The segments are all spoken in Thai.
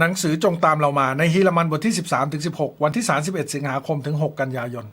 หนังสือจงตามเรามาในฮีรมันบทที่ 13ถึง16 วันที่ 31 สิงหาคมถึง 6 กันยายน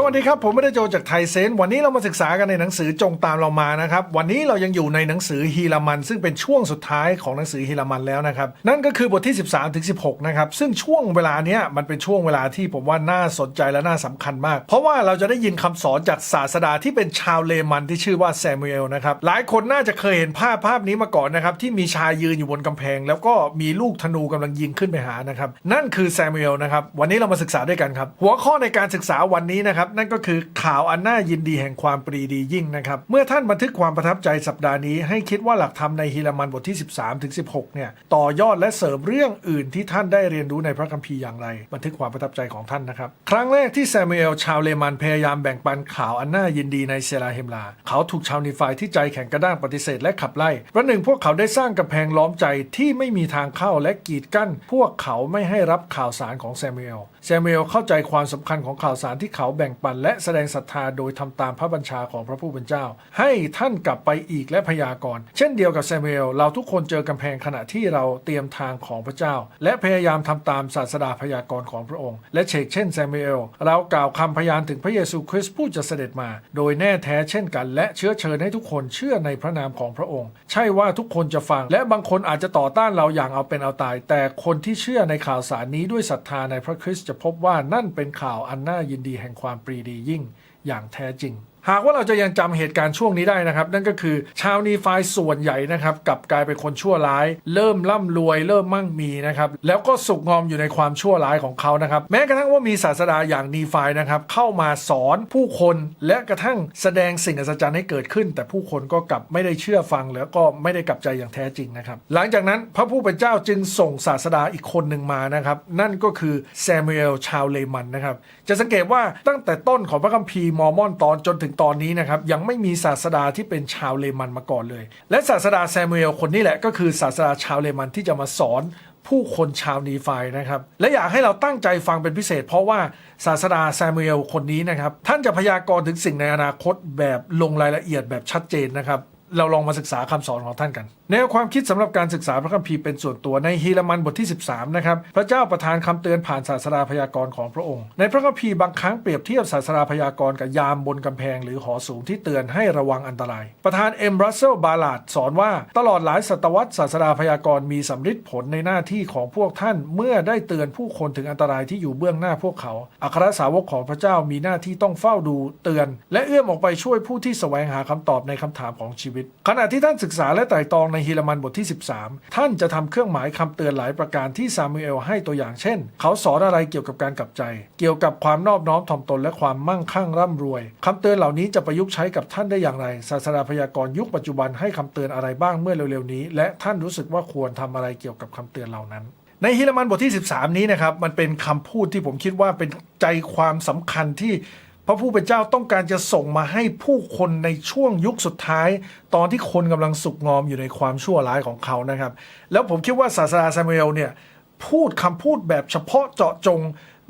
สวัสดีครับ ผมไม่ได้โจจากไทยเซนต์วันนี้เรามาศึกษากันในหนังสือจงตามเรามานะครับ วันนี้เรายังอยู่ในหนังสือฮีรามัน ซึ่งเป็นช่วงสุดท้ายของหนังสือฮีรามันแล้วนะครับ นั่นก็คือบทที่ 13ถึง16 นะครับ ซึ่งช่วงเวลาเนี้ยมันเป็นช่วงเวลาที่ผมว่าน่าสนใจและน่าสำคัญมาก เพราะว่าเราจะได้ยินคำสอนจากศาสดาที่เป็นชาวเลมันที่ชื่อว่าแซมูเอลนะครับหลายคนน่าจะเคยเห็นภาพภาพนี้มาก่อนนะครับที่มีชายยืนอยู่บนกำแพง แล้วก็มีลูกธนูกำลังยิงขึ้นไปหานะครับนั่นคือแซมูเอลนะครับวันนี้เรามาศึกษาด้วยกันครับหัวข้อในการศึกษาวันนี้นะครับนั่นก็คือข่าวอันน่ายินดีแห่งความปรีดียิ่งนะครับ เมื่อท่านบันทึกความประทับใจสัปดาห์นี้ให้คิดว่าหลักธรรมในฮีรามันบทที่ 13ถึง16 เนี่ย ต่อยอดและเสริมเรื่องอื่นที่ท่านได้เรียนรู้ในพระคัมภีร์อย่างไร บันทึกความประทับใจของท่านนะครับ ครั้งแรกที่แซมูเอลชาวเลมันพยายามแบ่งปันข่าวอันน่ายินดีในเซลาเฮมลา เขาถูกชาวนีฟายที่ใจแข็งกระด้างปฏิเสธและขับไล่ประหนึ่งพวกเขาได้สร้างกำแพงล้อมใจที่ไม่มีทางเข้าและกีดกั้น พวกเขาไม่ให้รับข่าวสารของแซมูเอลแซมูเอลเข้าใจความสำคัญของข่าวสารที่เขาแบ่งปันและแสดงศรัทธาโดยทำตามพระบัญชาของพระผู้เป็นเจ้า ให้ท่านกลับไปอีกและพยากรณ์เช่นเดียวกับแซมเอลเราทุกคนเจอกำแพงขณะที่เราเตรียมทางของพระเจ้า และพยายามทำตามศาสดาพยากรณ์ของพระองค์ และเชกเช่นแซมเอลเรากล่าวคำพยานถึงพระเยซูคริสต์ผู้จะเสด็จมา โดยแน่แท้เช่นกัน และเชื้อเชิญให้ทุกคนเชื่อในพระนามของพระองค์ ใช่ว่าทุกคนจะฟัง และบางคนอาจจะต่อต้านเราอย่างเอาเป็นเอาตาย แต่คนที่เชื่อในข่าวสารนี้ด้วยศรัทธาในพระคริสต์จะพบว่านั่นเป็นข่าวอันน่ายินดีแห่งความปรีดียิ่งอย่างแท้จริง หากว่าเราจะยังจำเหตุการณ์ช่วงนี้ได้นะครับ นั่นก็คือชาวนีไฟส่วนใหญ่นะครับกลับกลายเป็นคนชั่วร้าย เริ่มร่ำรวย เริ่มมั่งมีนะครับแล้วก็สุกงอมอยู่ในความชั่วร้ายของเขานะครับแม้กระทั่งว่ามีศาสดาอย่างนีไฟนะครับเข้ามาสอนผู้คนและกระทั่งแสดงสิ่งอัศจรรย์ให้เกิดขึ้น แต่ผู้คนก็กลับไม่ได้เชื่อฟังแล้วก็ไม่ได้กลับใจอย่างแท้จริงนะครับหลังจากนั้นพระผู้เป็นเจ้าจึงส่งศาสดาอีกคนหนึ่งมานะครับนั่นก็คือแซมูเอลชาวเลมันนะครับ จะสังเกตว่าตั้งแต่ต้นของพระคัมภีร์มอร์มอนตอนจนถึงตอนนี้นะครับยังไม่มีศาสดาที่เป็นชาวเลมันมาก่อนเลย และศาสดาแซมูเอลคนนี้แหละก็คือศาสดาชาวเลมันที่จะมาสอนผู้คนชาวนีไฟนะครับ และอยากให้เราตั้งใจฟังเป็นพิเศษ เพราะว่าศาสดาแซมูเอลคนนี้นะครับ ท่านจะพยากรณ์ถึงสิ่งในอนาคตแบบลงรายละเอียดแบบชัดเจนนะครับ เราลองมาศึกษาคำสอนของท่านกัน แนวความคิดสำหรับการศึกษาพระคัมภีร์เป็นส่วนตัวในฮีรามันบทที่ 13 นะครับ พระเจ้าประทานคำเตือนผ่านศาสดาพยากรณ์ของพระองค์ ในพระคัมภีร์บางครั้งเปรียบเทียบศาสดาพยากรณ์กับยามบนกำแพงหรือหอสูงที่เตือนให้ระวังอันตราย ประธานเอ็มรัสเซลบาลาดสอนว่าตลอดหลายศตวรรษศาสดาพยากรณ์มีสำฤทธิ์ผลในหน้าที่ของพวกท่านเมื่อได้เตือนผู้คนถึงอันตรายที่อยู่เบื้องหน้าพวกเขา อัครสาวกของพระเจ้ามีหน้าที่ต้องเฝ้าดูเตือน และเอื้อมออกไปช่วยผู้ที่แสวงหาคำตอบในคำถามของชีวิต ขณะที่ท่านศึกษาและไต่ตองในในฮีรามันบทที่ 13 ท่านจะทำเครื่องหมายคำเตือนหลายประการที่ซามูเอลให้ตัวอย่างเช่น เขาสอนอะไรเกี่ยวกับการกลับใจ เกี่ยวกับความนอบน้อมถ่อมตนและความมั่งคั่งร่ำรวยคำเตือนเหล่านี้จะประยุกต์ใช้กับท่านได้อย่างไร ศาสนาพยากรณ์ยุคปัจจุบันให้คำเตือนอะไรบ้างเมื่อเร็วๆนี้ และท่านรู้สึกว่าควรทำอะไรเกี่ยวกับคำเตือนเหล่านั้นในฮิรามันบทที่ 13 นี้นะครับ มันเป็นคำพูดที่ผมคิดว่าเป็นใจความสำคัญที่ พระผู้เป็นเจ้าต้องการจะส่งมาให้ผู้คนในช่วงยุคสุดท้าย ตอนที่คนกำลังสุกงอมอยู่ในความชั่วร้ายของเขานะครับ แล้วผมคิดว่าศาสดาซามูเอลเนี่ยพูดคำพูดแบบเฉพาะเจาะจง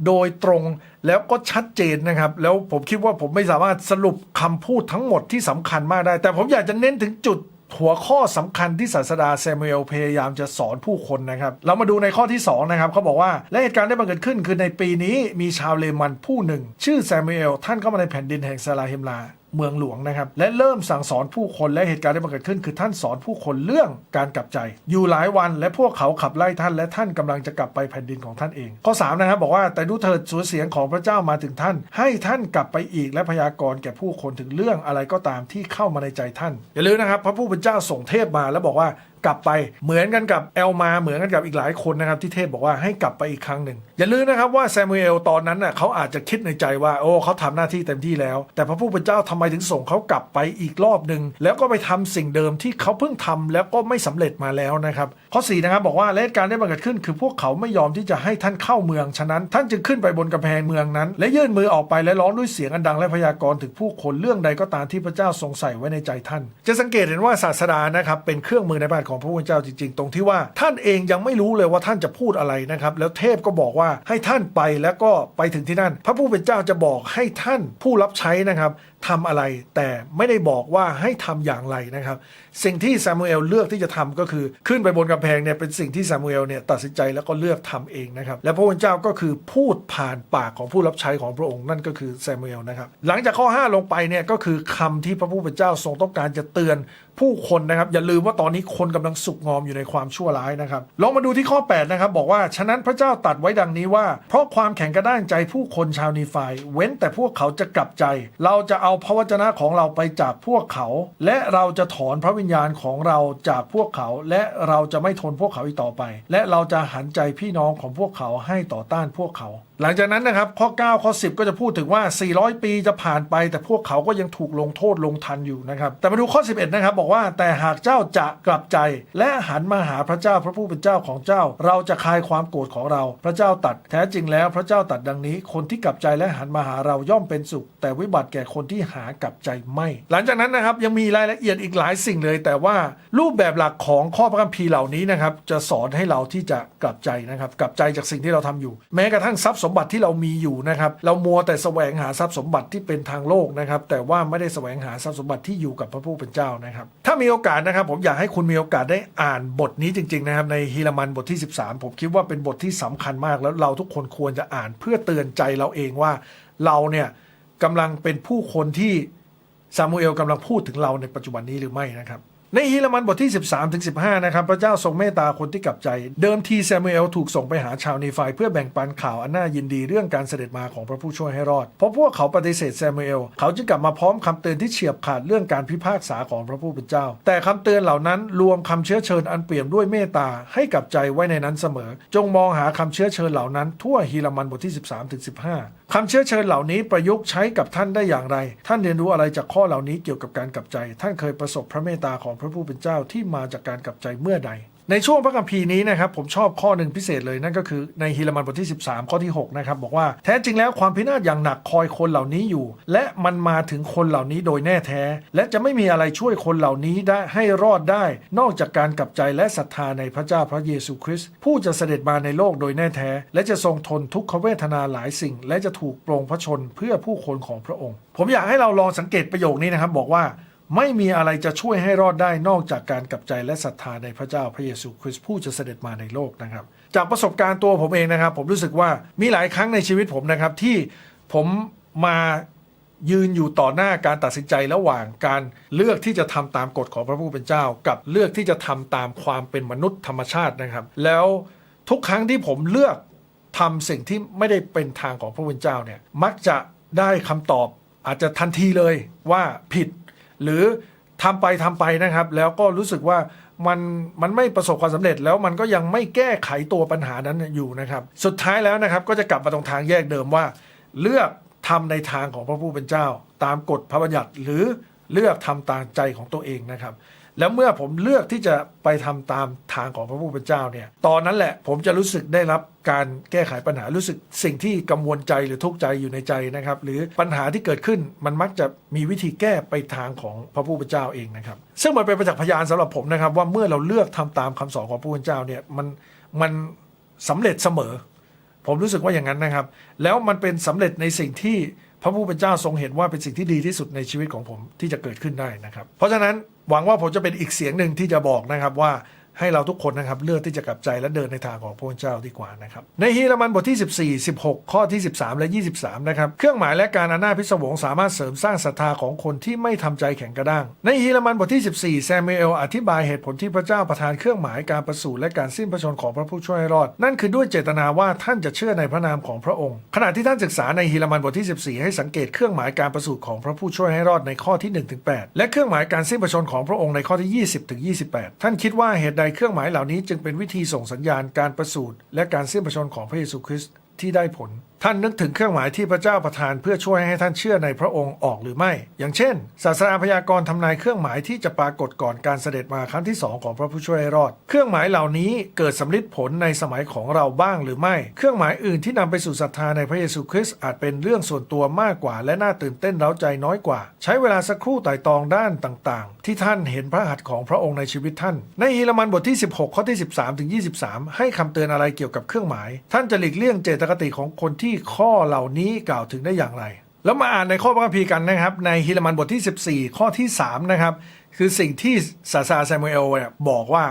โดยตรงแล้วก็ชัดเจนนะครับ แล้วผมคิดว่าผมไม่สามารถสรุปคำพูดทั้งหมดที่สำคัญมากได้ แต่ผมอยากจะเน้นถึงจุด หัวข้อสำคัญที่ศาสดาแซมูเอลพยายามจะสอนผู้คนนะครับ เรามาดูในข้อที่ 2 นะครับเขาบอกว่า และเหตุการณ์ได้บังเกิดขึ้น คือในปีนี้มีชาวเลมันผู้หนึ่ง ชื่อแซมูเอลท่านเข้ามาในแผ่นดินแห่งซาลาเฮมลา เมืองหลวงนะครับ และเริ่มสั่งสอนผู้คนและเหตุการณ์ที่มันเกิดขึ้น คือท่านสอนผู้คนเรื่องการกลับใจ อยู่หลายวันและพวกเขาขับไล่ท่านและท่านกำลังจะกลับไปแผ่นดินของท่านเอง ข้อ3นะครับบอกว่าแต่ดูเถิดสูญเสียงของพระเจ้ามาถึงท่าน ให้ท่านกลับไปอีกและพยากรณ์แก่ผู้คนถึงเรื่องอะไรก็ตามที่เข้ามาในใจท่านอย่าลืมนะครับพระผู้เป็นเจ้าส่งเทพมาแล้วบอกว่ากลับไปเหมือนกันกับเอลมาเหมือนกันกับอีกหลายคนนะครับที่เทพบอกว่าให้กลับไปอีกครั้งหนึ่งอย่าลืมนะครับว่าแซมูเอลตอนนั้นน่ะเขาอาจจะคิดในใจว่าโอ้เขาทำหน้าที่เต็มที่แล้ว แต่พระผู้เป็นเจ้าทำไมถึงส่งเขากลับไปอีกรอบหนึ่งแล้วก็ไปทำสิ่งเดิมที่เขาเพิ่งทำแล้วก็ไม่สำเร็จมาแล้วนะครับข้อ4นะครับบอกว่าและเหตุการณ์ได้บังเกิดขึ้น คือพวกเขาไม่ยอมที่จะให้ท่านเข้าเมืองฉะนั้น ท่านจึงขึ้นไปบนกำแพงเมืองนั้น และยื่นมือออกไปและร้องด้วยเสียงอันดังและพยากรณ์ถึงผู้คนเรื่องใดก็ตามที่พระเจ้าทรงใส่ไว้ในใจท่าน จะสังเกตเห็นว่าศาสดานะครับเป็นเครื่องมือในบ้านของพระผู้เป็นเจ้าจริง ๆ ตรงที่ว่าท่านเองยังไม่รู้เลยว่าท่านจะพูดอะไรนะครับ แล้วเทพก็บอกว่าให้ท่านไปแล้วก็ไปถึงที่นั่น พระผู้เป็นเจ้าจะบอกให้ท่านผู้รับใช้นะครับทำอะไร แต่ไม่ได้บอกว่าให้ทำอย่างไรนะครับ สิ่งที่ซามูเอลเลือกที่จะทำก็คือขึ้นไปบนกำแพงเนี่ยเป็นสิ่งที่ซามูเอลเนี่ยตัดสินใจแล้วก็เลือกทำเองนะครับ และพระผู้เป็นเจ้าก็คือพูดผ่านปากของผู้รับใช้ของพระองค์นั่นก็คือซามูเอลนะครับหลังจากข้อ 5 ลงไปเนี่ยก็คือคำที่พระผู้เป็นเจ้าทรงต้องการจะเตือนผู้คนนะครับอย่าลืมว่าตอนนี้คนกำลังสุกงอมอยู่ในความชั่วร้ายนะครับลองมาดูที่ข้อ 8 นะครับ บอกว่า ฉะนั้นพระเจ้าตัดไว้ดังนี้ว่า เพราะความแข็งกระด้างใจผู้คนชาวนีฟายเว้นแต่พวกเขาจะกลับใจ เราจะเอาพระวจนะของเราไปจากพวกเขา และเราจะถอนพระวิญญาณของเราจากพวกเขา และเราจะไม่ทนพวกเขาอีกต่อไป และเราจะหันใจพี่น้องของพวกเขาให้ต่อต้านพวกเขา หลังจากนั้นนะครับข้อ 9 ข้อ 10 ก็จะพูดถึงว่า 400 ปีจะผ่านไป แต่พวกเขาก็ยังถูกลงโทษลงทันอยู่นะครับ แต่มาดูข้อ 11 นะครับ บอกว่าแต่หากเจ้าจะกลับใจ และหันมาหาพระเจ้าพระผู้เป็นเจ้าของเจ้า เราจะคลายความโกรธของเรา พระเจ้าตัดแท้จริงแล้วพระเจ้าตัดดังนี้ คนที่กลับใจและหันมาหาเราย่อมเป็นสุข แต่วิบัติแก่คนที่หากลับใจไม่ หลังจากนั้นนะครับยังมีรายละเอียดอีกหลายสิ่งเลย แต่ว่ารูปแบบหลักของข้อพระคัมภีร์เหล่านี้นะครับจะสอนให้เราที่จะกลับใจนะครับกลับใจจากสิ่งที่เราทำอยู่ แม้กระทั่งทรัพย์สมบัติที่เรามีอยู่นะครับ เรามัวแต่แสวงหาทรัพย์สมบัติที่เป็นทางโลกนะครับ แต่ว่าไม่ได้แสวงหาทรัพย์สมบัติที่อยู่กับพระผู้เป็นเจ้านะครับ ถ้ามีโอกาสนะครับ ผมอยากให้คุณมีโอกาสได้อ่านบทนี้จริง ๆ นะครับ ในฮีรามันบทที่ 13 ผมคิดว่าเป็นบทที่สำคัญมาก แล้วเราทุกคนควรจะอ่านเพื่อเตือนใจเราเองว่าเราเนี่ยกำลังเป็นผู้คนที่ซามูเอลกำลังพูดถึงเราในปัจจุบันนี้หรือไม่นะครับ ในฮีรมันบทที่ 13ถึง15นะครับ พระเจ้าทรงเมตตาคนที่กลับใจ เดิมทีซามูเอลถูกส่งไปหาชาวเนฟายเพื่อแบ่งปันข่าวอันน่ายินดีเรื่องการเสด็จมาของพระผู้ช่วยให้รอด เพราะพวกเขาปฏิเสธซามูเอล เขาจึงกลับมาพร้อมคำเตือนที่เฉียบขาดเรื่องการพิพากษาของพระผู้เป็นเจ้า แต่คำเตือนเหล่านั้นรวมคำเชื้อเชิญอันเปี่ยมด้วยเมตตาให้กลับใจไว้ในนั้นเสมอ จงมองหาคำเชื้อเชิญเหล่านั้นทั่วฮีรมันบทที่ 13ถึง15 คำเชื้อเชิญเหล่านี้ประยุกต์ใช้กับท่านได้อย่างไร ท่านเรียนรู้อะไรจากข้อเหล่านี้เกี่ยวกับการกลับใจ ท่านเคยประสบพระเมตตาของพระผู้เป็นเจ้าที่มาจากการกลับใจเมื่อใด ในช่วงพระคัมภีร์นี้นะครับผมชอบข้อหนึ่งพิเศษเลยนั่นก็คือในฮีรมันบทที่ 13 ข้อที่6นะครับบอกว่าแท้จริงแล้วความพินาศอย่างหนักคอยคนเหล่านี้อยู่ และมันมาถึงคนเหล่านี้โดยแน่แท้ และจะไม่มีอะไรช่วยคนเหล่านี้ได้ให้รอดได้ นอกจากการกลับใจและศรัทธาในพระเจ้าพระเยซูคริสต์ผู้จะเสด็จมาในโลกโดยแน่แท้ และจะทรงทนทุกขเวทนาหลายสิ่ง และจะถูกโปรงพระชนเพื่อผู้คนของพระองค์ ผมอยากให้เราลองสังเกตประโยคนี้นะครับบอกว่า ไม่มีอะไรจะช่วยให้รอดได้นอกจากการกลับใจและศรัทธาในพระเจ้าพระเยซูคริสต์ผู้จะเสด็จมาในโลกนะครับ จากประสบการณ์ตัวผมเองนะครับ ผมรู้สึกว่ามีหลายครั้งในชีวิตผมนะครับ ที่ผมมายืนอยู่ต่อหน้าการตัดสินใจระหว่างการเลือกที่จะทำตามกฎของพระผู้เป็นเจ้า กับเลือกที่จะทำตามความเป็นมนุษย์ธรรมชาตินะครับ แล้วทุกครั้งที่ผมเลือกทำสิ่งที่ไม่ได้เป็นทางของพระผู้เป็นเจ้าเนี่ยมักจะได้คำตอบอาจจะทันทีเลยว่าผิด หรือทำไปทำไปนะครับ แล้วก็รู้สึกว่ามันมันไม่ประสบความสำเร็จแล้วมันก็ยังไม่แก้ไขตัวปัญหานั้นอยู่นะครับ สุดท้ายแล้วนะครับก็จะกลับมาตรงทางแยกเดิมว่า เลือกทำในทางของพระผู้เป็นเจ้า ตามกฎพระบัญญัติ หรือเลือกทำตามใจของตัวเองนะครับ แล้วเมื่อผมเลือกที่จะไปทำตามทางของพระผู้เป็นเจ้าเนี่ย ตอนนั้นแหละผมจะรู้สึกได้รับการแก้ไขปัญหารู้สึกสิ่งที่กังวลใจหรือทุกข์ใจอยู่ในใจนะครับ หรือปัญหาที่เกิดขึ้นมันมักจะมีวิธีแก้ไปทางของพระผู้เป็นเจ้าเองนะครับ ซึ่งมันเป็นประจักษ์พยานสำหรับผมนะครับ ว่าเมื่อเราเลือกทำตามคำสอนของพระผู้เป็นเจ้าเนี่ยมันมันสำเร็จเสมอ ผมรู้สึกว่าอย่างนั้นนะครับ แล้วมันเป็นสำเร็จในสิ่งที่พระผู้เป็นเจ้าทรงเห็นว่าเป็นสิ่งที่ดีที่สุดในชีวิตของผมที่จะเกิดขึ้นได้นะครับ เพราะฉะนั้น หวังว่าผมจะเป็นอีกเสียงหนึ่งที่จะบอกนะครับว่า ให้เราทุกคนนะครับเลือกที่จะกลับใจและเดินในทางของพระเจ้าดีกว่านะครับในฮีรมันบทที่ 14 16 ข้อที่ 13 และ 23 นะครับเครื่องหมายและการอานาพิศวงสามารถเสริมสร้างศรัทธาของคนที่ไม่ทำใจแข็งกระด้าง ในฮีรมันบทที่ 14 แซมเอลอธิบายเหตุผลที่พระเจ้าประทานเครื่องหมายการประสูติและการสิ้นพระชนม์ของพระผู้ช่วยให้รอด นั่นคือด้วยเจตนาว่าท่านจะเชื่อในพระนามของพระองค์ ขณะที่ท่านศึกษาในฮีรมันบทที่ 14 ให้สังเกตเครื่องหมายการประสูติของพระผู้ช่วยให้รอดในข้อที่1-8และเครื่องหมายการสิ้นพระชนของพระองค์ในข้อที่ 20ถึง28 ท่านคิดว่าเหตุใดเครื่องหมายเหล่านี้จึงเป็นวิธีส่งสัญญาณการประสูติและการสิ้นพระชนของพระเยซูคริสต์ที่ได้ผลท่านนึกถึงเครื่องหมายที่พระเจ้าประทานเพื่อช่วยให้ท่านเชื่อในพระองค์ออกหรือไม่ อย่างเช่น ศาสนาพยากรณ์ทำนายเครื่องหมายที่จะปรากฏก่อนการเสด็จมาครั้งที่สองของพระผู้ช่วยให้รอด เครื่องหมายเหล่านี้เกิดสำลิดผลในสมัยของเราบ้างหรือไม่ เครื่องหมายอื่นที่นำไปสู่ศรัทธาในพระเยซูคริสต์อาจเป็นเรื่องส่วนตัวมากกว่า และน่าตื่นเต้นเร้าใจน้อยกว่า ใช้เวลาสักครู่ไต่ตองด้านต่างๆ ที่ท่านเห็นพระหัตถ์ของพระองค์ในชีวิตท่าน ในฮีรามันบทที่ 16 ข้อที่ 13ถึง23 ให้คำเตือนอะไรเกี่ยวกับเครื่องหมาย ท่านจะหลีกเลี่ยงเจตคติของคนที่ข้อเหล่านี้กล่าวถึงได้อย่างไร แล้วมาอ่านในข้อพระคัมภีร์กันนะครับ ในฮิลมันบทที่ 14 ข้อที่ 3 นะครับ คือสิ่งที่ซาซาแซมูเอลบอกว่า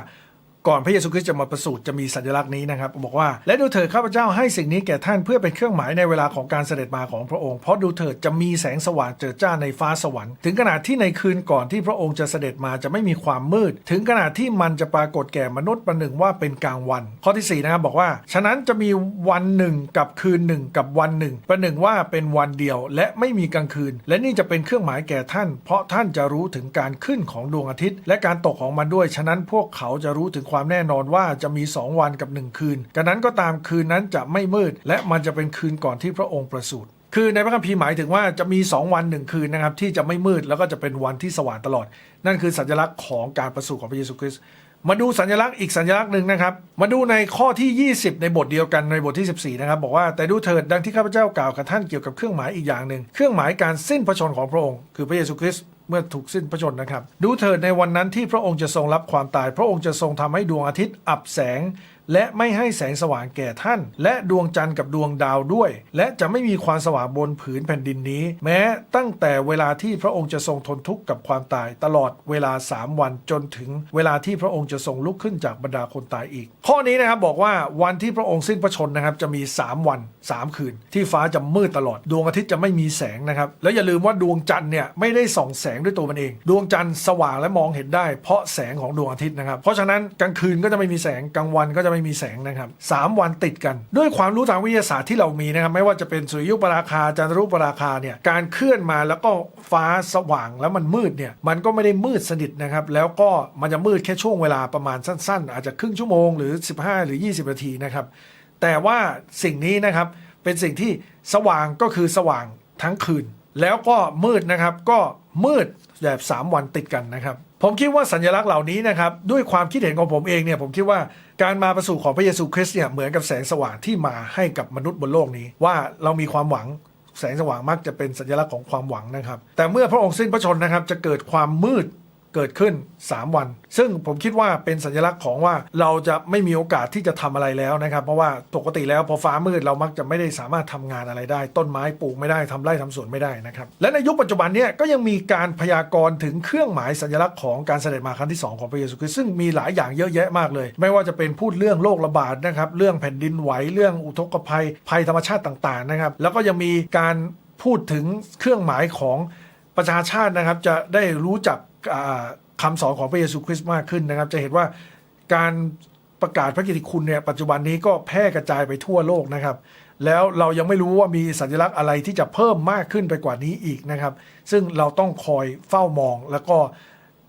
ก่อนพระเยซูคริสต์จะมาประสูติจะมีสัญลักษณ์นี้นะครับบอกว่า และดูเถิดข้าพเจ้าให้สิ่งนี้แก่ท่านเพื่อเป็นเครื่องหมายในเวลาของการเสด็จมาของพระองค์เพราะดูเถิดจะมีแสงสว่างเจิดจ้าในฟ้าสวรรค์ถึงขนาดที่ในคืนก่อนที่พระองค์จะเสด็จมาจะไม่มีความมืด ถึงขนาดที่มันจะปรากฏแก่มนุษย์ประหนึ่งว่าเป็นกลางวัน ข้อที่สี่นะครับบอกว่า ฉะนั้นจะมีวันหนึ่งกับคืนหนึ่งกับวันหนึ่งประหนึ่งว่าเป็นวันเดียว และไม่มีกลางคืน และนี่จะเป็นเครื่องหมายแก่ท่าน เพราะท่านจะรู้ถึงการขึ้นของดวงอาทิตย์ และการตกของมันด้วยฉะนั้นพวกเขาจะรู้ถึงความความแน่นอนว่าจะมีสองวันกับหนึ่งคืนกันนั้นก็ตามคืนนั้นจะไม่มืด และมันจะเป็นคืนก่อนที่พระองค์ประสูติคือในพระคัมภีร์หมายถึงว่าจะมี 2 วัน1คืนนะครับที่จะไม่มืดแล้วก็จะเป็นวันที่สว่างตลอด นั่นคือสัญลักษณ์ของการประสูติของพระเยซูคริสต์มาดูสัญลักษณ์อีกสัญลักษณ์หนึ่งนะครับ มาดูในข้อที่ 20 ในบทเดียวกันในบทที่ 14 นะครับบอกว่าแต่ดูเถิดดังที่ข้าพเจ้ากล่าวกับท่านเกี่ยวกับเครื่องหมายอีกอย่างหนึ่งเครื่องหมายการสิ้นพระชนของพระองค์คือพระเยซูคริสต์ เมื่อถูกสิ้นพระชนนะครับ ดูเถิดในวันนั้นที่พระองค์จะทรงรับความตาย พระองค์จะทรงทำให้ดวงอาทิตย์อับแสง และไม่ให้แสงสว่างแก่ท่าน และดวงจันทร์กับดวงดาวด้วย และจะไม่มีความสว่างบนผืนแผ่นดินนี้ แม้ตั้งแต่เวลาที่พระองค์จะทรงทนทุกข์กับความตายตลอดเวลา 3 วันจนถึงเวลาที่พระองค์จะทรงลุกขึ้นจากบรรดาคนตายอีก ข้อนี้นะครับบอกว่าวันที่พระองค์สิ้นพระชนนะครับจะมี 3 วัน 3 คืน ที่ฟ้าจะมืดตลอด ดวงอาทิตย์จะไม่มีแสงนะครับแล้วอย่าลืมว่าดวงจันทร์เนี่ยไม่ได้ส่องแสงด้วยตัวมันเอง ดวงจันทร์สว่างและมองเห็นได้ เพราะแสงของดวงอาทิตย์นะครับเพราะฉะนั้นกลางคืนก็จะไม่มีแสงกลางวันก็จะไม่ไม่มีแสงนะครับสามวันติดกัน ด้วยความรู้ทางวิทยาศาสตร์ที่เรามีนะครับ ไม่ว่าจะเป็นสุริยุปราคาจันทรุปราคาเนี่ยการเคลื่อนมาแล้วก็ฟ้าสว่างแล้วมันมืดเนี่ยมันก็ไม่ได้มืดสนิทนะครับ แล้วก็มันจะมืดแค่ช่วงเวลาประมาณสั้น ๆ อาจจะครึ่งชั่วโมงหรือ 15 หรือ 20 นาทีนะครับ แต่ว่าสิ่งนี้นะครับเป็นสิ่งที่สว่างก็คือสว่างทั้งคืน แล้วก็มืดนะครับก็มืดแบบ 3 วันติดกันนะครับ ผมคิดว่าสัญลักษณ์เหล่านี้นะครับ ด้วยความคิดเห็นของผมเองเนี่ยผมคิดว่า การมาประสูติของพระเยซูคริสต์เนี่ยเหมือนกับแสงสว่างที่มาให้กับมนุษย์บนโลกนี้ ว่าเรามีความหวังแสงสว่างมักจะเป็นสัญลักษณ์ของความหวังนะครับ แต่เมื่อพระองค์สิ้นพระชนนะครับจะเกิดความมืด เกิดขึ้น 3 วัน ซึ่งผมคิดว่าเป็นสัญลักษณ์ของว่าเราจะไม่มีโอกาสที่จะทำอะไรแล้วนะครับ เพราะว่าปกติแล้วพอฟ้ามืดเรามักจะไม่ได้สามารถทำงานอะไรได้ ต้นไม้ปลูกไม่ได้ทำไร่ทำสวนไม่ได้นะครับและในยุคปัจจุบันเนี่ยก็ยังมีการพยากรณ์ถึงเครื่องหมายสัญลักษณ์ของการเสด็จมาครั้งที่ 2 ของพระเยซูคริสต์ซึ่งมีหลายอย่างเยอะแยะมากเลย ไม่ว่าจะเป็นพูดเรื่องโรคระบาดนะครับเรื่องแผ่นดินไหวเรื่องอุทกภัยภัยธรรมชาติต่างๆนะครับแล้วก็ยังมีการพูดถึงเครื่องหมายของประชาชาตินะครับจะได้รู้จัก คำคำสอนของพระเยซูคริสต์มากขึ้นนะครับ จะเห็นว่าการประกาศพระกิตติคุณเนี่ยปัจจุบันนี้ก็แพร่กระจายไปทั่วโลกนะครับ แล้วเรายังไม่รู้ว่ามีสัญลักษณ์อะไรที่จะเพิ่มมากขึ้นไปกว่านี้อีกนะครับ ซึ่งเราต้องคอยเฝ้ามอง แล้วก็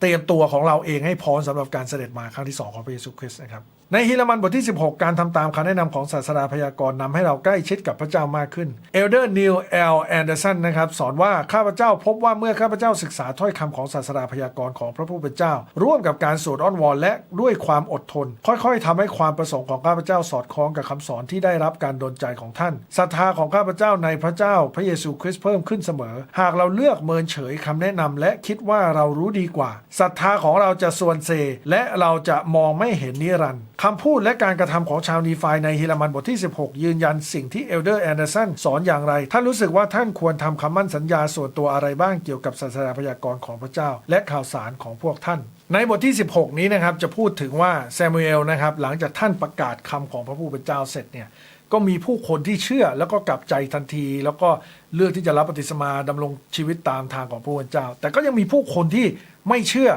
เตรียมตัวของเราเองให้พร้อมสำหรับการเสด็จมาครั้งที่ 2 ของพระเยซูคริสต์นะครับ ในฮิลมันบทที่ 16 การทำตามคำแนะนำของศาสดาพยากรณ์นำให้เราใกล้ชิดกับพระเจ้ามากขึ้นเอลเดอร์นิวเอลแอนเดอร์สันนะครับสอนว่าข้าพเจ้าพบว่าเมื่อข้าพเจ้าศึกษาถ้อยคำของศาสดาพยากรณ์ของพระผู้เป็นเจ้า ร่วมกับการสวดอ้อนวอนและด้วยความอดทน ค่อยๆทำให้ความประสงค์ของข้าพเจ้าสอดคล้องกับคำสอนที่ได้รับการดลใจของท่านศรัทธาของข้าพเจ้าในพระเจ้าพระเยซูคริสต์เพิ่มขึ้นเสมอ หากเราเลือกเมินเฉยคำแนะนำและคิดว่าเรารู้ดีกว่าศรัทธาของเราจะส่วนเซและเราจะมองไม่เห็นนิรันดร์คำพูดและการกระทำของชาวนีฟายในฮิลมันบทที่ 16 ยืนยันสิ่งที่เอลเดอร์แอนเดอร์สันสอนอย่างไร ท่านรู้สึกว่าท่านควรทำคำมั่นสัญญาส่วนตัวอะไรบ้างเกี่ยวกับศาสนาพยากรณ์ของพระเจ้า และข่าวสารของพวกท่าน ในบทที่ 16 นี้นะครับจะพูดถึงว่าแซมูเอลนะครับหลังจากท่านประกาศคำของพระผู้เป็นเจ้าเสร็จเนี่ยก็มีผู้คนที่เชื่อแล้วก็กลับใจทันที แล้วก็เลือกที่จะรับปฏิสมาดำรงชีวิตตามทางของพระผู้เป็นเจ้า แต่ก็ยังมีผู้คนที่ไม่เชื่อ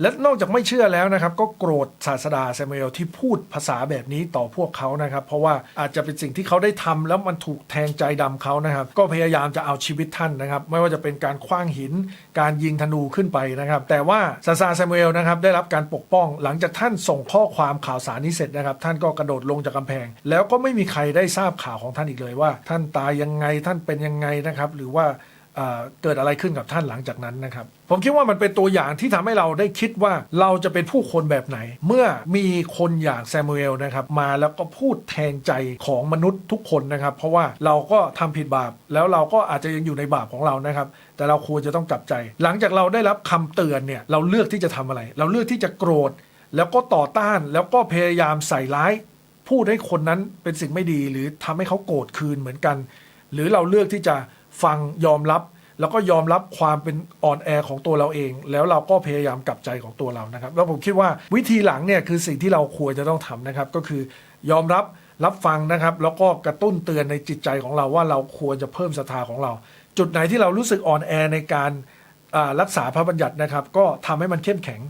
และนอกจากไม่เชื่อแล้วนะครับ ก็โกรธศาสดาแซมูเอลที่พูดภาษาแบบนี้ต่อพวกเขานะครับ เพราะว่าอาจจะเป็นสิ่งที่เขาได้ทำแล้วมันถูกแทงใจดำเขานะครับ ก็พยายามจะเอาชีวิตท่านนะครับ ไม่ว่าจะเป็นการคว้างหิน การยิงธนูขึ้นไปนะครับ แต่ว่าศาสดาแซมูเอลนะครับได้รับการปกป้อง หลังจากท่านส่งข้อความข่าวสารนี้เสร็จนะครับ ท่านก็กระโดดลงจากกำแพง แล้วก็ไม่มีใครได้ทราบข่าวของท่านอีกเลยว่า ท่านตายยังไงท่านเป็นยังไงนะครับ หรือว่า เกิดอะไรขึ้นกับท่านหลังจากนั้นนะครับ ผมคิดว่ามันเป็นตัวอย่างที่ทำให้เราได้คิดว่าเราจะเป็นผู้คนแบบไหน เมื่อมีคนอย่างแซมูเอลนะครับมาแล้วก็พูดแทนใจของมนุษย์ทุกคนนะครับ เพราะว่าเราก็ทำผิดบาป แล้วเราก็อาจจะยังอยู่ในบาปของเรานะครับ แต่เราควรจะต้องกลับใจ หลังจากเราได้รับคำเตือนเนี่ยเราเลือกที่จะทำอะไร เราเลือกที่จะโกรธ แล้วก็ต่อต้านแล้วก็พยายามใส่ร้าย พูดให้คนนั้นเป็นสิ่งไม่ดีหรือทำให้เขาโกรธคืนเหมือนกัน หรือเราเลือกที่จะ ฟังยอมรับ แล้วก็ยอมรับความเป็นอ่อนแอของตัวเราเอง แล้วเราก็พยายามกลับใจของตัวเรานะครับ แล้วผมคิดว่าวิธีหลังเนี่ยคือสิ่งที่เราควรจะต้องทำนะครับ ก็คือยอมรับรับฟังนะครับ แล้วก็กระตุ้นเตือนในจิตใจของเราว่าเราควรจะเพิ่มศรัทธาของเรา จุดไหนที่เรารู้สึกอ่อนแอในการอ่ารักษาพระบัญญัตินะครับ ก็ทำให้มันเข้มแข็ง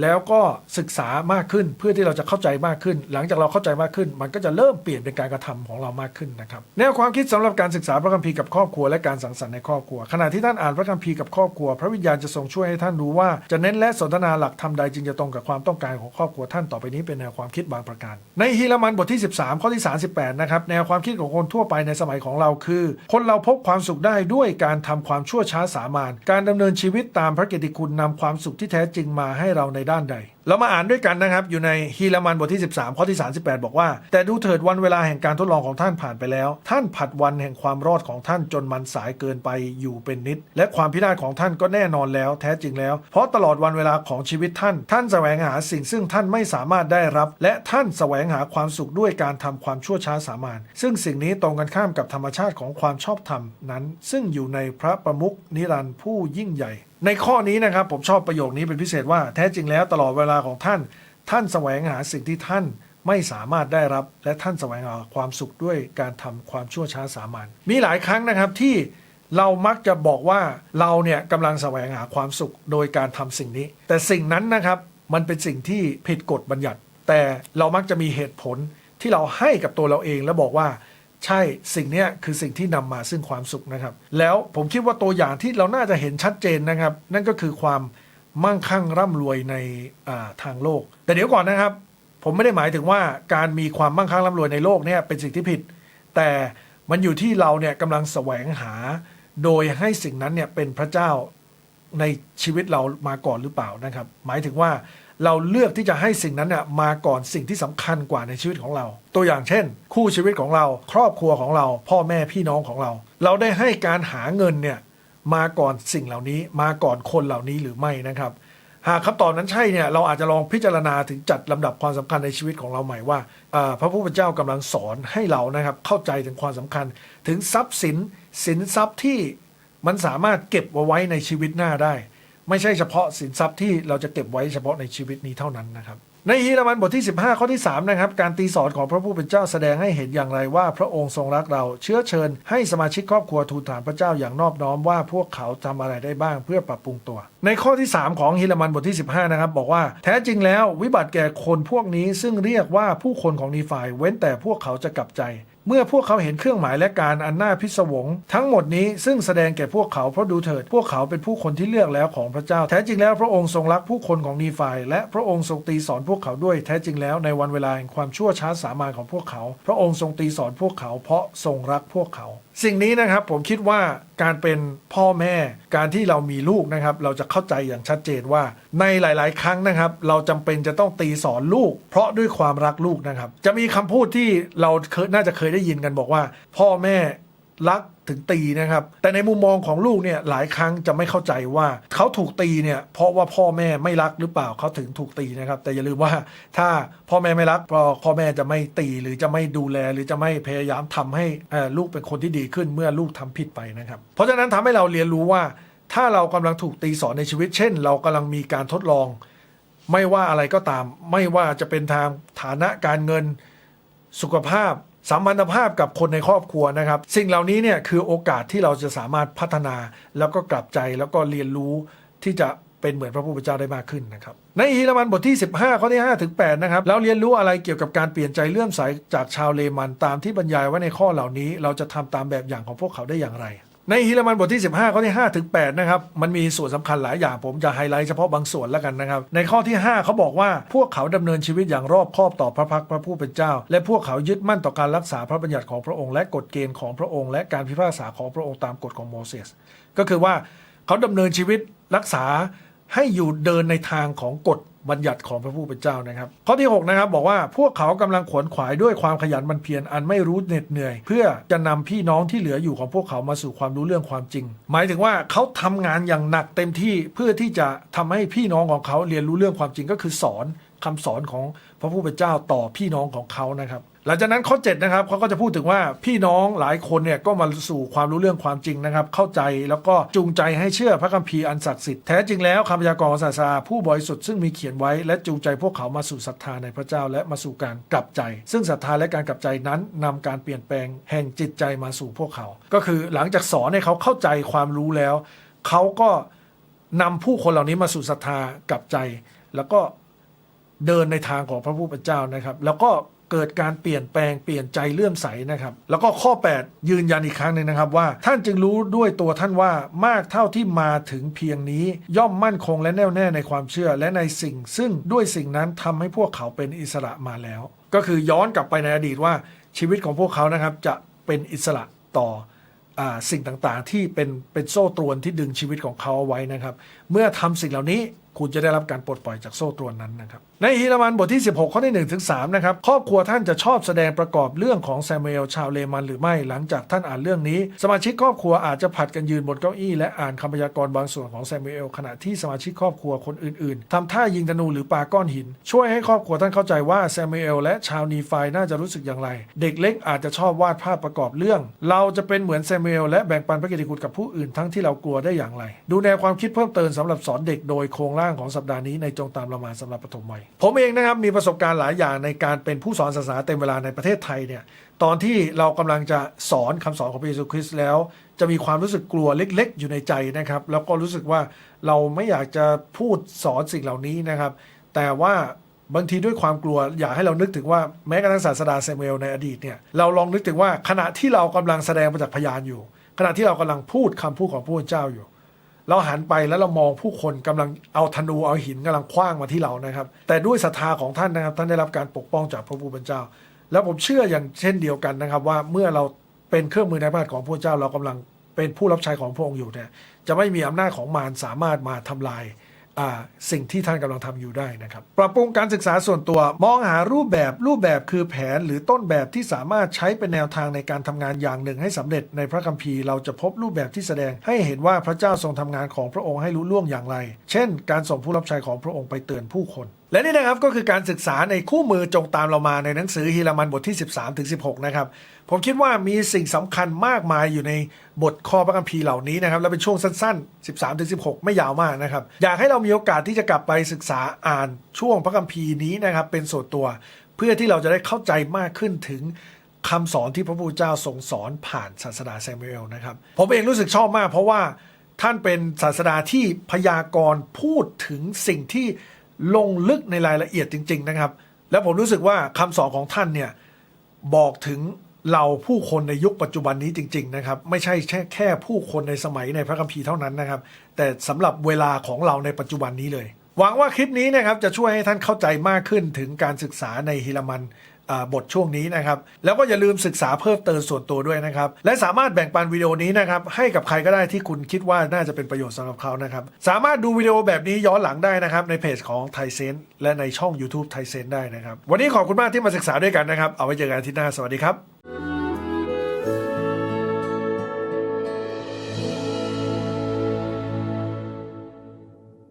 แล้วก็ศึกษามากขึ้นเพื่อที่เราจะเข้าใจมากขึ้น หลังจากเราเข้าใจมากขึ้น มันก็จะเริ่มเปลี่ยนเป็นการกระทำของเรามากขึ้นนะครับแนวความคิดสำหรับการศึกษาพระคัมภีร์กับครอบครัวและการสังสรรค์ในครอบครัว ขณะที่ท่านอ่านพระคัมภีร์กับครอบครัว พระวิญญาณจะทรงช่วยให้ท่านรู้ว่าจะเน้นและสนทนาหลักธรรมใดจึงจะตรงกับความต้องการของครอบครัวท่านต่อไปนี้เป็นแนวความคิดบางประการ ในฮีรมันบทที่ 13 ข้อที่ 38 นะครับแนวความคิดของคนทั่วไปในสมัยของเราคือ คนเราพบความสุขได้ด้วยการทำความชั่วช้าสามานการดำเนินชีวิตตามพระกิตติคุณนำความสุขที่แท้จริงมาให้เราในด้านใด เรามาอ่านด้วยกันนะครับ อยู่ในฮีรามันบทที่ 13 ข้อที่ 38 บอกว่า แต่ดูเถิดวันเวลาแห่งการทดลองของท่านผ่านไปแล้ว ท่านผัดวันแห่งความรอดของท่านจนมันสายเกินไปอยู่เป็นนิด และความพินาศของท่านก็แน่นอนแล้ว แท้จริงแล้ว เพราะตลอดวันเวลาของชีวิตท่าน ท่านแสวงหาสิ่งซึ่งท่านไม่สามารถได้รับ และท่านแสวงหาความสุขด้วยการทำความชั่วช้าสามานซึ่งสิ่งนี้ตรงกันข้ามกับธรรมชาติของความชอบธรรมนั้น ซึ่งอยู่ในพระประมุขนิรันดร์ผู้ยิ่งใหญ่ ในข้อนี้นะครับผมชอบประโยคนี้เป็นพิเศษว่าแท้จริงแล้วตลอดเวลาของท่าน ท่านแสวงหาสิ่งที่ท่านไม่สามารถได้รับและท่านแสวงหาความสุขด้วยการทำความชั่วช้าสามัญมีหลายครั้งนะครับที่เรามักจะบอกว่าเราเนี่ยกำลังแสวงหาความสุขโดยการทำสิ่งนี้ แต่สิ่งนั้นนะครับมันเป็นสิ่งที่ผิดกฎบัญญัติ แต่เรามักจะมีเหตุผลที่เราให้กับตัวเราเองแล้วบอกว่า ใช่สิ่งนี้คือสิ่งที่นำมาซึ่งความสุขนะครับ แล้วผมคิดว่าตัวอย่างที่เราน่าจะเห็นชัดเจนนะครับ นั่นก็คือความ มั่งคั่งร่ำรวยในทางโลก แต่เดี๋ยวก่อนนะครับ ผมไม่ได้หมายถึงว่าการมีความมั่งคั่งร่ำรวยในโลกเนี่ยเป็นสิ่งที่ผิด แต่มันอยู่ที่เราเนี่ยกำลังแสวงหา โดยให้สิ่งนั้นเนี่ยเป็นพระเจ้าในชีวิตเรามาก่อนหรือเปล่านะครับ หมายถึงว่าเราเลือกที่จะให้สิ่งนั้นเนี่ยมาก่อนสิ่งที่สำคัญกว่าในชีวิตของเรา ตัวอย่างเช่น คู่ชีวิตของเรา ครอบครัวของเรา พ่อแม่พี่น้องของเรา เราได้ให้การหาเงินเนี่ย มาก่อนสิ่งเหล่านี้ มาก่อนคนเหล่านี้หรือไม่นะครับ หากคำตอบนั้นใช่เนี่ยเราอาจจะลองพิจารณาถึงจัดลำดับความสำคัญในชีวิตของเราใหม่ว่าพระผู้เป็นเจ้ากำลังสอนให้เรานะครับเข้าใจถึงความสำคัญ ถึงทรัพย์สินสินทรัพย์ที่มันสามารถเก็บเอาไว้ในชีวิตหน้าได้ ไม่ใช่เฉพาะสินทรัพย์ที่เราจะเก็บไว้เฉพาะในชีวิตนี้เท่านั้นนะครับ ในฮีรามันบทที่ 15 ข้อที่ 3 นะครับ การตีสอนของพระผู้เป็นเจ้าแสดงให้เห็นอย่างไรว่าพระองค์ทรงรักเรา เชื้อเชิญให้สมาชิกครอบครัวทูลถามพระเจ้าอย่างนอบน้อมว่าพวกเขาทำอะไรได้บ้างเพื่อปรับปรุงตัว ในข้อที่ 3 ของฮีรามันบทที่ 15 นะครับ บอกว่าแท้จริงแล้ววิบัติแก่คนพวกนี้ซึ่งเรียกว่าผู้คนของนีฟายเว้นแต่พวกเขาจะกลับใจ เมื่อพวกเขาเห็นเครื่องหมายและการอันน่าพิศวง ทั้งหมดนี้ซึ่งแสดงแก่พวกเขาเพราะดูเถิด พวกเขาเป็นผู้คนที่เลือกแล้วของพระเจ้า แท้จริงแล้วพระองค์ทรงรักผู้คนของนีฟายและพระองค์ทรงตีสอนพวกเขาด้วยแท้จริงแล้วในวันเวลาแห่งความชั่วช้าสามานของพวกเขา พระองค์ทรงตีสอนพวกเขาเพราะทรงรักพวกเขาสิ่งนี้นะครับผมคิดว่าการเป็นพ่อแม่การที่เรามีลูกนะครับ เราจะเข้าใจอย่างชัดเจนว่า ในหลาย ๆ ครั้งนะครับ เราจำเป็นจะต้องตีสอนลูก เพราะด้วยความรักลูกนะครับ จะมีคำพูดที่เราเคยน่าจะเคยได้ยินกันบอกว่า พ่อแม่รัก ถึงตีนะครับ แต่ในมุมมองของลูกเนี่ยหลายครั้งจะไม่เข้าใจว่าเขาถูกตีเนี่ยเพราะว่าพ่อแม่ไม่รักหรือเปล่าเขาถึงถูกตีนะครับ แต่อย่าลืมว่าถ้าพ่อแม่ไม่รักพอพ่อแม่จะไม่ตีหรือจะไม่ดูแลหรือจะไม่พยายามทำให้ลูกเป็นคนที่ดีขึ้นเมื่อลูกทำผิดไปนะครับ เพราะฉะนั้นทำให้เราเรียนรู้ว่าถ้าเรากำลังถูกตีสอนในชีวิต เช่น เรากำลังมีการทดลอง ไม่ว่าอะไรก็ตาม ไม่ว่าจะเป็นทางฐานะการเงินสุขภาพ สัมพันธภาพกับคนในครอบครัวนะครับ สิ่งเหล่านี้เนี่ยคือโอกาสที่เราจะสามารถพัฒนาแล้วก็กลับใจแล้วก็เรียนรู้ที่จะเป็นเหมือนพระผู้เป็นเจ้าได้มากขึ้นนะครับ ในฮีรามันบทที่ 15 ข้อที่ 5 ถึง 8 นะครับเราเรียนรู้อะไรเกี่ยวกับการเปลี่ยนใจเลื่อมใสจากชาวเลมันตามที่บรรยายไว้ในข้อเหล่านี้ เราจะทำตามแบบอย่างของพวกเขาได้อย่างไร ในฮีรามันบทที่ 15 ข้อที่5ถึง8นะครับมันมีส่วนสำคัญหลายอย่างผมจะไฮไลท์เฉพาะบางส่วนแล้วกันนะครับ ในข้อที่ 5 เขาบอกว่าพวกเขาดำเนินชีวิตอย่างรอบคอบต่อพระพักพระผู้เป็นเจ้า และพวกเขายึดมั่นต่อการรักษาพระบัญญัติของพระองค์และกฎเกณฑ์ของพระองค์และการพิพากษาของพระองค์ตามกฎของโมเสสก็คือว่าเขาดำเนินชีวิตรักษา ให้อยู่เดินในทางของกฎบัญญัติของพระผู้เป็นเจ้านะครับ ข้อที่ 6 นะครับ บอกว่าพวกเขากำลังขวนขวายด้วยความขยันมันเพียรอันไม่รู้เหน็ดเหนื่อย เพื่อจะนำพี่น้องที่เหลืออยู่ของพวกเขามาสู่ความรู้เรื่องความจริง หมายถึงว่าเขาทำงานอย่างหนักเต็มที่เพื่อที่จะทำให้พี่น้องของเขาเรียนรู้เรื่องความจริงก็คือสอนคำสอนของ พระผู้เป็นเจ้าต่อพี่น้องของเขานะครับ หลังจากนั้นข้อ7นะครับเขาก็จะพูดถึงว่าพี่น้องหลายคนเนี่ยก็มาสู่ความรู้เรื่องความจริงนะครับ เข้าใจแล้วก็จูงใจให้เชื่อพระคัมภีร์อันศักดิ์สิทธิ์แท้จริงแล้วคำพยากรณ์ศาสดาผู้บริสุทธิ์ซึ่งมีเขียนไว้และจูงใจพวกเขามาสู่ศรัทธาในพระเจ้าและมาสู่การกลับใจ ซึ่งศรัทธาและการกลับใจนั้นนำการเปลี่ยนแปลงแห่งจิตใจมาสู่พวกเขา ก็คือหลังจากสอนให้เขาเข้าใจความรู้แล้ว เขาก็นำผู้คนเหล่านี้มาสู่ศรัทธากลับใจ แล้วก็ เดินในทางของพระผู้เป็นเจ้านะครับ แล้วก็เกิดการเปลี่ยนแปลงเปลี่ยนใจเลื่อมใสนะครับ แล้วก็ข้อ 8 ยืนยันอีกครั้งหนึ่งนะครับว่า ท่านจึงรู้ด้วยตัวท่านว่ามากเท่าที่มาถึงเพียงนี้ย่อมมั่นคงและแน่วแน่ในความเชื่อและในสิ่ง ซึ่งด้วยสิ่งนั้นทำให้พวกเขาเป็นอิสระมาแล้ว ก็คือย้อนกลับไปในอดีตว่าชีวิตของพวกเขานะครับจะเป็นอิสระต่ออสิ่งต่างๆ ที่เป็นเป็นโซ่ตรวนที่ดึงชีวิตของเขาเอาไว้นะครับ เมื่อทำสิ่งเหล่านี้ คุณจะได้รับการปลดปล่อยจากโซ่ตรวนนั้นนะครับ ในฮีรามันบทที่ 16 ข้อที่1ถึง3นะครับ ครอบครัวท่านจะชอบแสดงประกอบเรื่องของแซมเอลชาวเลมันหรือไม่หลังจากท่านอ่านเรื่องนี้ สมาชิกครอบครัวอาจจะผัดกันยืนบนเก้าอี้และอ่านคำพยากรณ์บางส่วนของแซมเอลขณะที่สมาชิกครอบครัวคนอื่นๆทำท่ายิงธนูหรือปาก้อนหิน ช่วยให้ครอบครัวท่านเข้าใจว่าแซมเอลและชาวนีไฟน่าจะรู้สึกอย่างไร เด็กเล็กอาจจะชอบวาดภาพประกอบเรื่อง เราจะเป็นเหมือนแซมเอลและแบ่งปันพระกิตติคุณกับผู้อื่นทั้งที่เรากลัวได้อย่างไร ดูแนวความคิดเพิ่มเติมสำหรับสอนเด็กโดยโครงร่างของสัปดาห์นี้ในจงตามเรามาสำหรับปฐมวัยผมเองนะครับมีประสบการณ์หลายอย่างในการเป็นผู้สอนศาสนาเต็มเวลาในประเทศไทยเนี่ยตอนที่เรากำลังจะสอนคำสอนของพระเยซูคริสต์แล้ว จะมีความรู้สึกกลัวเล็ก ๆ อยู่ในใจนะครับ แล้วก็รู้สึกว่าเราไม่อยากจะพูดสอนสิ่งเหล่านี้นะครับ แต่ว่าบางทีด้วยความกลัวอยากให้เรานึกถึงว่าแม้กระทั่งศาสดาเซมูเอลในอดีตเนี่ยเราลองนึกถึงว่าขณะที่เรากำลังแสดงประจักษ์พยานอยู่ ขณะที่เรากำลังพูดคำพูดของพระเจ้าอยู่ เราหันไปแล้วเรามองผู้คนกำลังเอาธนูเอาหินกำลังคว้างมาที่เรานะครับ แต่ด้วยศรัทธาของท่านนะครับ ท่านได้รับการปกป้องจากพระผู้เป็นเจ้า แล้วผมเชื่ออย่างเช่นเดียวกันนะครับ ว่าเมื่อเราเป็นเครื่องมือในพระหัตถ์ของพระเจ้าเรากำลังเป็นผู้รับใช้ของพระองค์อยู่เนี่ยจะไม่มีอำนาจของมารสามารถมาทำลาย สิ่งที่ท่านกำลังทำอยู่ได้นะครับ ปรับปรุงการศึกษาส่วนตัวมองหารูปแบบรูปแบบคือแผนหรือต้นแบบที่สามารถใช้เป็นแนวทางในการทำงานอย่างหนึ่งให้สำเร็จในพระคัมภีร์เราจะพบรูปแบบที่แสดงให้เห็นว่าพระเจ้าทรงทำงานของพระองค์ให้รู้ล่วงอย่างไร เช่น การส่งผู้รับใช้ของพระองค์ไปเตือนผู้คนและนี่นะครับก็คือการศึกษาในคู่มือจงตามเรามาในหนังสือฮีรามันบทที่ 13ถึง16 นะครับ ผมคิดว่ามีสิ่งสำคัญมากมายอยู่ในบทข้อพระคัมภีร์เหล่านี้นะครับ และเป็นช่วงสั้น ๆ 13ถึง16 ไม่ยาวมากนะครับ อยากให้เรามีโอกาสที่จะกลับไปศึกษาอ่านช่วงพระคัมภีร์นี้นะครับ เป็นส่วนตัว เพื่อที่เราจะได้เข้าใจมากขึ้นถึงคำสอนที่พระพุทธเจ้าทรงสอนผ่านศาสดาแซมเอลนะครับ ผมเองรู้สึกชอบมาก เพราะว่าท่านเป็นศาสดาที่พยากรณ์พูดถึงสิ่งที่ลงลึกในรายละเอียดจริง ๆ นะครับ แล้วผมรู้สึกว่าคำสอนของท่านเนี่ยบอกถึง เราผู้คนในยุคปัจจุบันนี้จริง ๆ นะครับ ไม่ใช่แค่แค่ผู้คนในสมัยในพระคัมภีร์เท่านั้นนะครับ แต่สำหรับเวลาของเราในปัจจุบันนี้เลย หวังว่าคลิปนี้นะครับจะช่วยให้ท่านเข้าใจมากขึ้นถึงการศึกษาในฮิรามัน บทช่วงนี้นะครับ แล้วก็อย่าลืมศึกษาเพิ่มเติมส่วนตัวด้วยนะครับ และสามารถแบ่งปันวิดีโอนี้นะครับให้กับใครก็ได้ที่คุณคิดว่าน่าจะเป็นประโยชน์สำหรับเขานะครับ สามารถดูวิดีโอแบบนี้ย้อนหลังได้นะครับ ในเพจของไทเซนและในช่อง YouTube ไทเซนได้นะครับ วันนี้ขอบคุณมากที่มาศึกษาด้วยกันนะครับ เอาไว้เจอกันอาทิตย์หน้าสวัสดีครับ